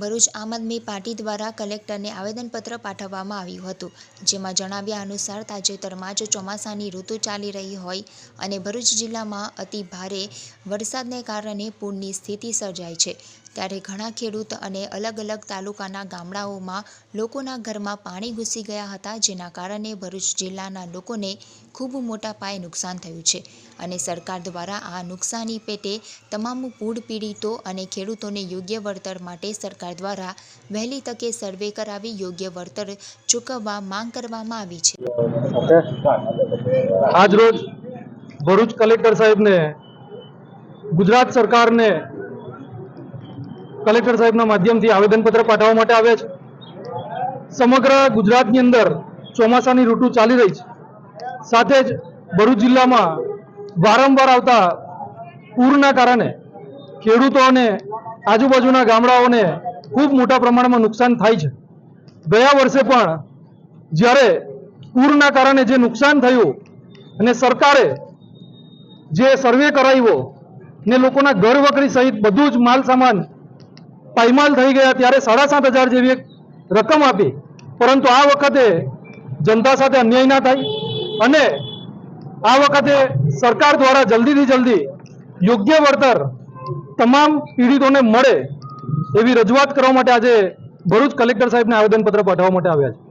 ભરૂચ આમ આદમી પાર્ટી દ્વારા કલેક્ટરને આવેદનપત્ર પાઠવવામાં આવ્યું હતું, જેમાં જણાવ્યા અનુસાર તાજેતરમાં જ ચોમાસાની ઋતુ ચાલી રહી હોય અને ભરૂચ જિલ્લામાં અતિ ભારે વરસાદને કારણે પૂરની સ્થિતિ સર્જાઈ છે. ત્યારે ઘણા ખેડૂત અને અલગ અલગ તાલુકાના ગામડાઓમાં લોકોના ઘરમાં પાણી ઘૂસી ગયા હતા, જેના કારણે ભરૂચ જિલ્લાના લોકોને ખૂબ મોટા પાયે નુકસાન થયું છે. અને સરકાર દ્વારા આ નુકસાની પેટે તમામ પૂર પીડિતો અને ખેડૂતોને યોગ્ય વળતર માટે સરકાર દ્વારા વહેલી તકે સર્વે કરાવી યોગ્ય વળતર ચૂકવવા માંગ કરવામાં આવી છે. આજરોજ ભરૂચ કલેક્ટર સાહેબને ગુજરાત સરકારને કલેક્ટર સાહેબના માધ્યમથી આવેદનપત્ર પાઠવવા માટે આવ્યા છે. સમગ્ર ગુજરાતની અંદર ચોમાસાની ઋતુ ચાલી રહી છે. સાથે જ ભરૂચ જિલ્લામાં વારંવાર આવતા પૂરના કારણે ખેડૂતો અને આજુબાજુના ગામડાઓને ખૂબ મોટા પ્રમાણમાં નુકસાન થાય છે. ગયા વર્ષે પણ જ્યારે પૂરના કારણે જે નુકસાન થયું અને સરકારે જે સર્વે કરાવ્યો ને લોકોના ઘર વકરી સહિત બધું જ માલ સામાન પાયમાલ થઈ ગયા ત્યારે સાડા સાત હજાર જેવી એક રકમ આપી. પરંતુ આ વખતે જનતા સાથે અન્યાય ના થાય અને આ વખતે સરકાર દ્વારા જલ્દીથી જલ્દી યોગ્ય વળતર તમામ પીડિતોને મળે એવી રજૂઆત કરવા માટે આજે ભરૂચ કલેક્ટર સાહેબને આવેદનપત્ર પાઠવવા માટે આવ્યા છે.